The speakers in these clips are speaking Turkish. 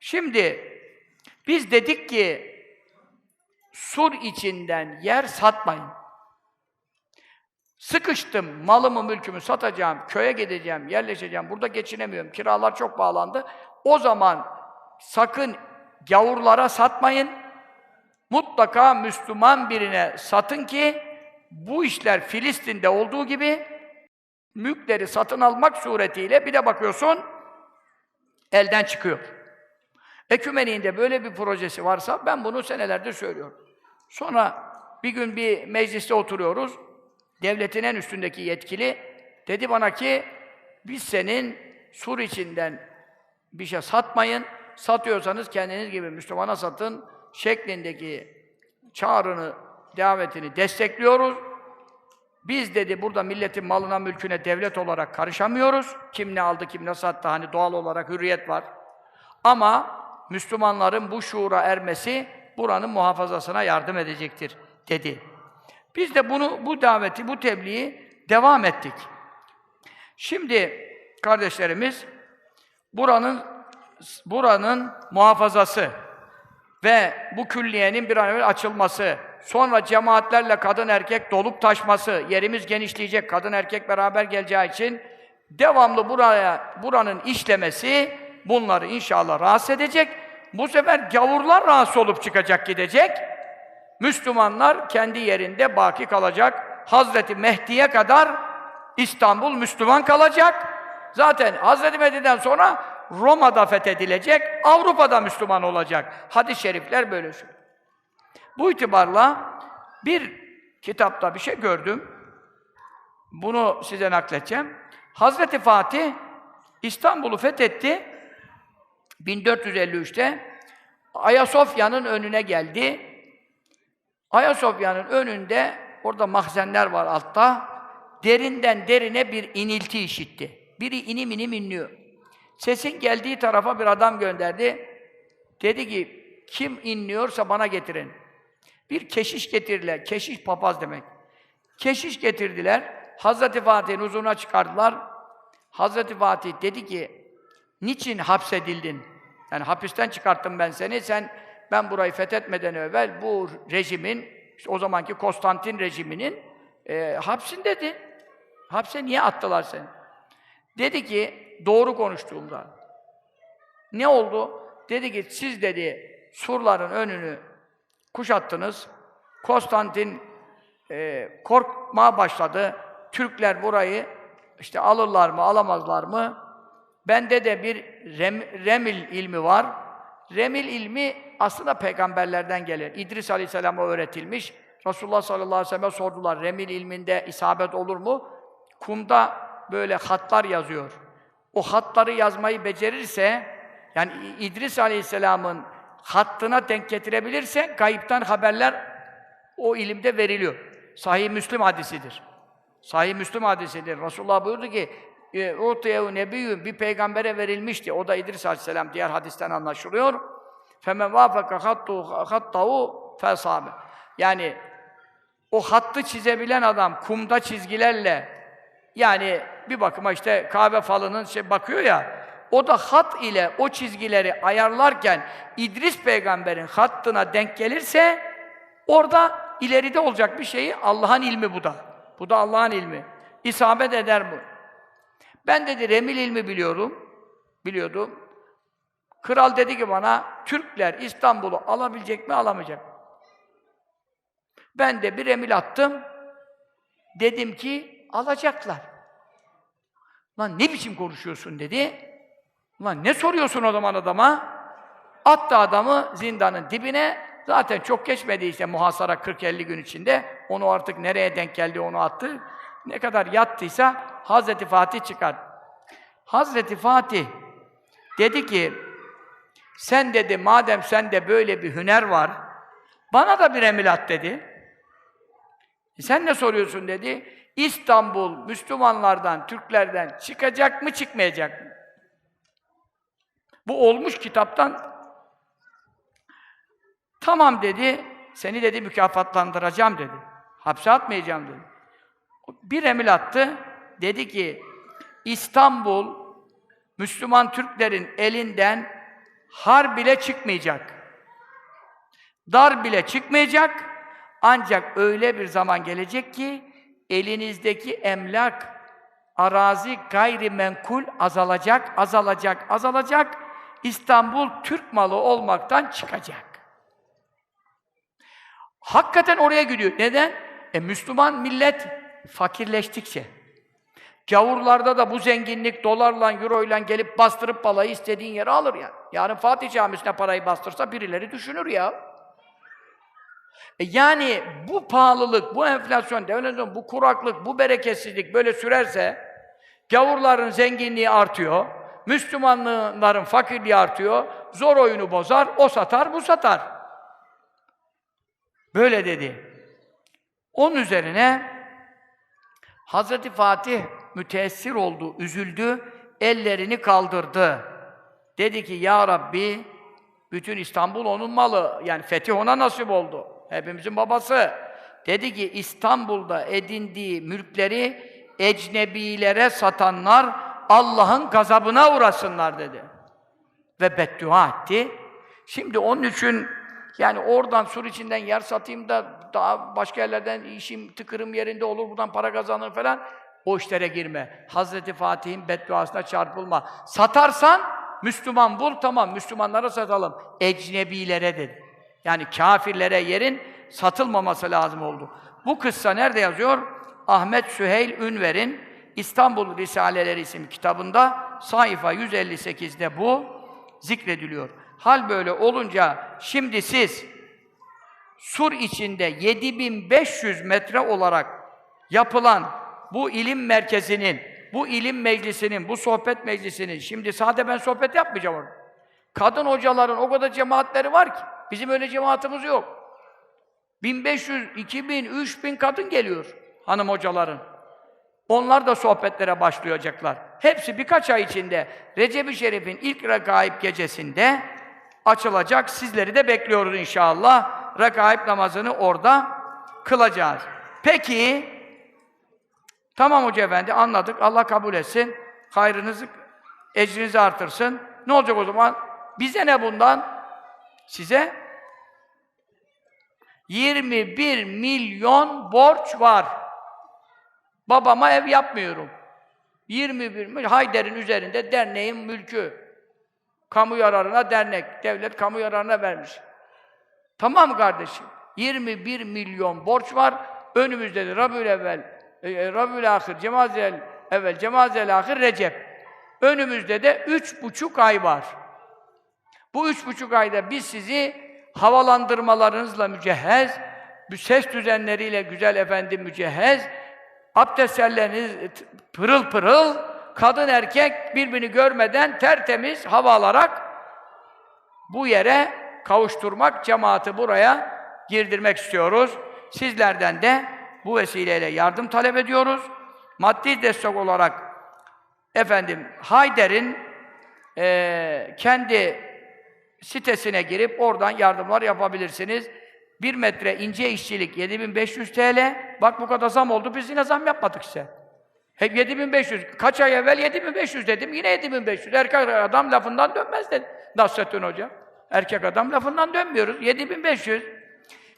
Şimdi biz dedik ki sur içinden yer satmayın. Sıkıştım, malımı, mülkümü satacağım, köye gideceğim, yerleşeceğim, burada geçinemiyorum, kiralar çok bağlandı. O zaman sakın gavurlara satmayın, mutlaka Müslüman birine satın ki bu işler Filistin'de olduğu gibi mülkleri satın almak suretiyle bir de bakıyorsun elden çıkıyor. Ekümeniğinde böyle bir projesi varsa ben bunu senelerdir söylüyorum. Sonra bir gün bir mecliste oturuyoruz. Devletin en üstündeki yetkili dedi bana ki biz senin sur içinden bir şey satmayın. Satıyorsanız kendiniz gibi Müslümana satın şeklindeki çağrını, davetini destekliyoruz. Biz dedi burada milletin malına, mülküne devlet olarak karışamıyoruz. Kim ne aldı, kim ne sattı hani doğal olarak hürriyet var. Ama Müslümanların bu şuura ermesi buranın muhafazasına yardım edecektir dedi. Biz de bunu bu daveti, bu tebliği devam ettik. Şimdi kardeşlerimiz buranın buranın muhafazası ve bu külliyenin bir an evvel açılması, sonra cemaatlerle kadın erkek dolup taşması, yerimiz genişleyecek, kadın erkek beraber geleceği için devamlı buraya buranın işlemesi bunları inşallah rahatsız edecek. Bu sefer gavurlar rahatsız olup çıkacak gidecek. Müslümanlar kendi yerinde baki kalacak. Hazreti Mehdi'ye kadar İstanbul Müslüman kalacak. Zaten Hazreti Mehdi'den sonra Roma'da fethedilecek, Avrupa'da Müslüman olacak. Hadis-i şerifler böyle söylüyor. Bu itibarla bir kitapta bir şey gördüm. Bunu size nakledeceğim. Hazreti Fatih İstanbul'u fethetti. 1453'te Ayasofya'nın önüne geldi. Ayasofya'nın önünde orada mahzenler var altta. Derinden derine bir inilti işitti. Biri inim inim inliyor. Sesin geldiği tarafa bir adam gönderdi. Dedi ki, kim inliyorsa bana getirin. Bir keşiş getirdiler. Keşiş papaz demek. Keşiş getirdiler. Hazreti Fatih'in huzuruna çıkardılar. Hazreti Fatih dedi ki, niçin hapsedildin? Yani hapisten çıkarttım ben seni. Sen ben burayı fethetmeden evvel bu rejimin, işte o zamanki Konstantin rejiminin e, hapsindedin. Hapse niye attılar seni? Dedi ki, doğru konuştuğumda. Ne oldu? Dedi ki, siz dedi, surların önünü kuşattınız. Konstantin e, korkmaya başladı. Türkler burayı işte alırlar mı, alamazlar mı? Bende de bir rem, remil ilmi var. Remil ilmi aslında peygamberlerden gelir. İdris Aleyhisselam'a öğretilmiş. Resulullah sallallahu aleyhi ve sellem'e sordular. Remil ilminde isabet olur mu? Kumda böyle hatlar yazıyor. O hatları yazmayı becerirse, yani İdris Aleyhisselam'ın hattına denk getirebilirse, kayıptan haberler o ilimde veriliyor. Sahih Müslim hadisidir. Sahih Müslim hadisidir. Resulullah buyurdu ki, "Utiyehu nebiyyün" bir peygambere verilmişti. O da İdris Aleyhisselam diğer hadisten anlaşılıyor. "Femen vafaka hattu hattahu fesabe." Yani o hattı çizebilen adam kumda çizgilerle yani bir bakıma işte kahve falının şey bakıyor ya o da hat ile o çizgileri ayarlarken İdris peygamberin hattına denk gelirse orada ileride olacak bir şeyi Allah'ın ilmi bu da. Bu da Allah'ın ilmi. İsabet eder bu. Ben dedi remil ilmi biliyorum. Biliyordum. Kral dedi ki bana Türkler İstanbul'u alabilecek mi alamayacak mı? Ben de bir remil attım. Dedim ki alacaklar. Lan ne biçim konuşuyorsun dedi. Lan ne soruyorsun o zaman adama? Attı adamı zindanın dibine. Zaten çok geçmedi işte muhasara 40-50 gün içinde. Onu artık nereye denk geldi onu attı. Ne kadar yattıysa Hazreti Fatih çıkar. Hazreti Fatih dedi ki sen dedi madem sende böyle bir hüner var bana da bir emir at dedi. E sen ne soruyorsun dedi. İstanbul Müslümanlardan, Türklerden çıkacak mı, çıkmayacak mı? Bu olmuş kitaptan tamam dedi, seni dedi mükafatlandıracağım dedi. Hapse atmayacağım dedi. Bir emir attı, dedi ki İstanbul Müslüman Türklerin elinden har bile çıkmayacak. Dar bile çıkmayacak. Ancak öyle bir zaman gelecek ki elinizdeki emlak, arazi gayrimenkul azalacak, azalacak, azalacak. İstanbul Türk malı olmaktan çıkacak. Hakikaten oraya gidiyor. Neden? E Müslüman millet fakirleştikçe. Gavurlarda da bu zenginlik dolarla, euroyla gelip bastırıp balayı istediğin yere alır ya. Yarın Fatih Camisi'ne parayı bastırsa birileri düşünür ya. E yani bu pahalılık, bu enflasyon, devletin bu kuraklık, bu bereketsizlik böyle sürerse gavurların zenginliği artıyor, Müslümanların fakirliği artıyor, zor oyunu bozar, o satar, bu satar. Böyle dedi. Onun üzerine Hazreti Fatih müteessir oldu, üzüldü, ellerini kaldırdı. Dedi ki, Ya Rabbi, bütün İstanbul onun malı. Yani fetih ona nasip oldu. Hepimizin babası. Dedi ki, İstanbul'da edindiği mülkleri ecnebilere satanlar Allah'ın gazabına uğrasınlar dedi. Ve beddua etti. Şimdi onun için yani oradan sur içinden yer satayım da daha başka yerlerden işim tıkırım yerinde olur, buradan para kazanır falan. O işlere girme. Hazreti Fatih'in bedduasına çarpılma. Satarsan Müslüman bul, tamam Müslümanlara satalım. Ecnebilere dedi. Yani kafirlere yerin satılmaması lazım oldu. Bu kıssa nerede yazıyor? Ahmet Süheyl Ünver'in İstanbul Risaleleri isimli kitabında sayfa 158'de bu zikrediliyor. Hal böyle olunca şimdi siz sur içinde 7500 metre olarak yapılan bu ilim merkezinin, bu ilim meclisinin, bu sohbet meclisinin, şimdi sadece ben sohbet yapmayacağım orada. Kadın hocaların o kadar cemaatleri var ki, bizim öyle cemaatimiz yok. 1500, 2000, 3000 kadın geliyor hanım hocaların. Onlar da sohbetlere başlayacaklar. Hepsi birkaç ay içinde Recep-i Şerif'in ilk rekaib gecesinde açılacak. Sizleri de bekliyoruz inşallah. Rekaib namazını orada kılacağız. Peki, tamam Hoca Efendi anladık. Allah kabul etsin. Hayrınızı, ecrinizi artırsın. Ne olacak o zaman? Bize ne bundan? Size 21 milyon borç var. Babama ev yapmıyorum. 21 milyon, Hayder'in üzerinde derneğin mülkü. Kamu yararına dernek, devlet kamu yararına vermiş. Tamam kardeşim? 21 milyon borç var. Önümüzde de Rabiül evvel, e, Rabiül ahir, Cemazel evvel, Cemazel ahir, Recep. Önümüzde de üç buçuk ay var. Bu üç buçuk ayda biz sizi havalandırmalarınızla mücehhez, ses düzenleriyle güzel efendim mücehhez, abdestleriniz pırıl pırıl, kadın erkek birbirini görmeden tertemiz hava alarak bu yere kavuşturmak, cemaati buraya girdirmek istiyoruz. Sizlerden de bu vesileyle yardım talep ediyoruz. Maddi destek olarak efendim Hayder'in eee kendi sitesine girip oradan yardımlar yapabilirsiniz. Bir metre ince işçilik 7500 TL. Bak bu kadar zam oldu, biz yine zam yapmadık size. Hep 7500. Kaç ay evvel 7500 dedim, yine 7500. Erkek adam lafından dönmez dedi Nasrettin Hoca. Erkek adam lafından dönmüyoruz. 7500.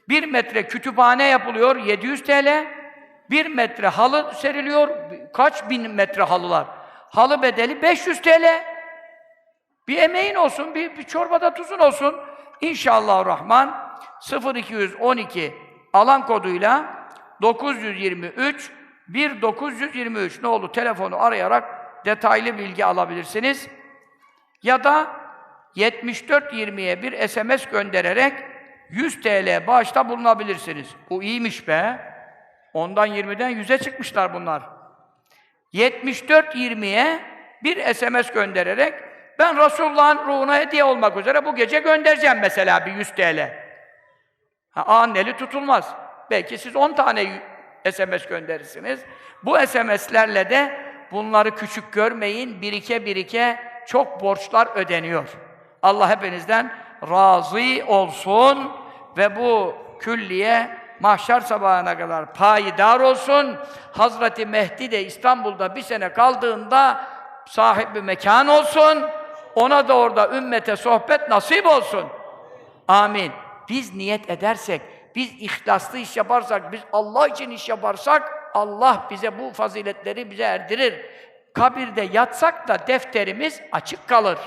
Bir metre kütüphane yapılıyor, 700 TL. Bir metre halı seriliyor, kaç bin metre halılar. Halı bedeli 500 TL. Bir emeğin olsun, bir, bir çorbada tuzun olsun. İnşallah Rahman 0212 alan koduyla 923 1923 ne oldu? Telefonu arayarak detaylı bilgi alabilirsiniz. Ya da 7420'ye bir SMS göndererek 100 TL bağışta bulunabilirsiniz. Bu iyiymiş be. Ondan 20'den 100'e çıkmışlar bunlar. 7420'ye bir SMS göndererek ben Resulullah'ın ruhuna hediye olmak üzere bu gece göndereceğim mesela bir 100 TL. Ha, anneli tutulmaz. Belki siz 10 tane SMS gönderirsiniz. Bu SMS'lerle de bunları küçük görmeyin, birike birike çok borçlar ödeniyor. Allah hepinizden razı olsun ve bu külliye mahşer sabahına kadar payidar olsun. Hazreti Mehdi de İstanbul'da bir sene kaldığında sahibi mekan olsun. Ona da orada ümmete sohbet nasip olsun. Amin. Biz niyet edersek, biz ihlaslı iş yaparsak, biz Allah için iş yaparsak, Allah bize bu faziletleri bize erdirir. Kabirde yatsak da defterimiz açık kalır.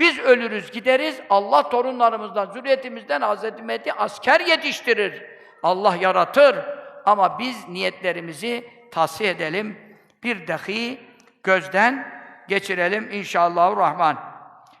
Biz ölürüz, gideriz. Allah torunlarımızdan, zürriyetimizden Hazreti Mehdi asker yetiştirir. Allah yaratır. Ama biz niyetlerimizi tahsiye edelim. Bir dahi gözden geçirelim inşallahü rahman.